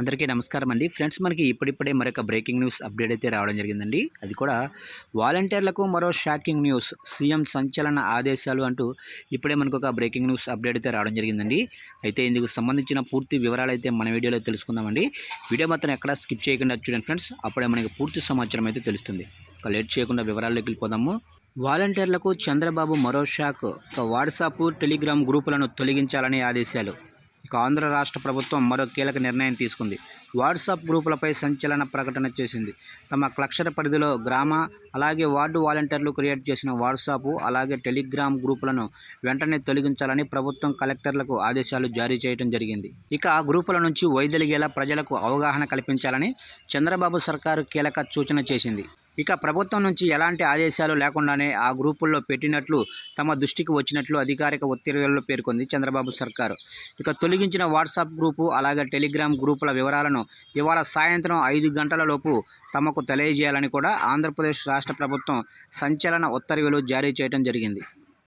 అందరికీ నమస్కారం అండి. ఫ్రెండ్స్ మనకి ఇప్పుడిప్పుడే మరొక బ్రేకింగ్ న్యూస్ అప్డేట్ అయితే రావడం జరిగిందండి. అది కూడా వాలంటీర్లకు మరో షాకింగ్ న్యూస్ సీఎం సంచలన ఆదేశాలు అంటూ ఇప్పుడే మనకు ఒక బ్రేకింగ్ న్యూస్ అప్డేట్ అయితే రావడం జరిగిందండి. అయితే ఇందుకు సంబంధించిన పూర్తి వివరాలు అయితే మన వీడియోలో తెలుసుకుందామండి. వీడియో మాత్రం ఎక్కడ స్కిప్ చేయకుండా చూడండి ఫ్రెండ్స్. అప్పుడే మనకి పూర్తి సమాచారం అయితే తెలుస్తుంది. ఇక లేట్ చేయకుండా వివరాల్లోకి వెళ్ళిపోదాము. వాలంటీర్లకు చంద్రబాబు మరో షాక్. వాట్సాప్ టెలిగ్రామ్ గ్రూపులను తొలగించాలనే ఆదేశాలు. ఇక ఆంధ్ర రాష్ట్ర ప్రభుత్వం మరో కీలక నిర్ణయం తీసుకుంది. వాట్సాప్ గ్రూపులపై సంచలన ప్రకటన చేసింది. తమ క్లక్షర పరిధిలో గ్రామ అలాగే వార్డు వాలంటీర్లు క్రియేట్ చేసిన వాట్సాప్ అలాగే టెలిగ్రామ్ గ్రూపులను వెంటనే తొలగించాలని ప్రభుత్వం కలెక్టర్లకు ఆదేశాలు జారీ చేయడం జరిగింది. ఇక ఆ గ్రూపుల నుంచి వైదొలిగేలా ప్రజలకు అవగాహన కల్పించాలని చంద్రబాబు సర్కారు కీలక సూచన చేసింది. ఇక ప్రభుత్వం నుంచి ఎలాంటి ఆదేశాలు లేకుండానే ఆ గ్రూపుల్లో పెట్టినట్లు తమ దృష్టికి వచ్చినట్లు అధికారిక ఉత్తర్వుల్లో పేర్కొంది చంద్రబాబు సర్కారు. ఇక తొలగించిన వాట్సాప్ గ్రూపు అలాగే టెలిగ్రామ్ గ్రూపుల వివరాలను ఇవాళ సాయంత్రం ఐదు గంటలలోపు తమకు తెలియజేయాలని కూడా ఆంధ్రప్రదేశ్ రాష్ట్ర ప్రభుత్వం సంచలన ఉత్తర్వులు జారీ చేయడం జరిగింది.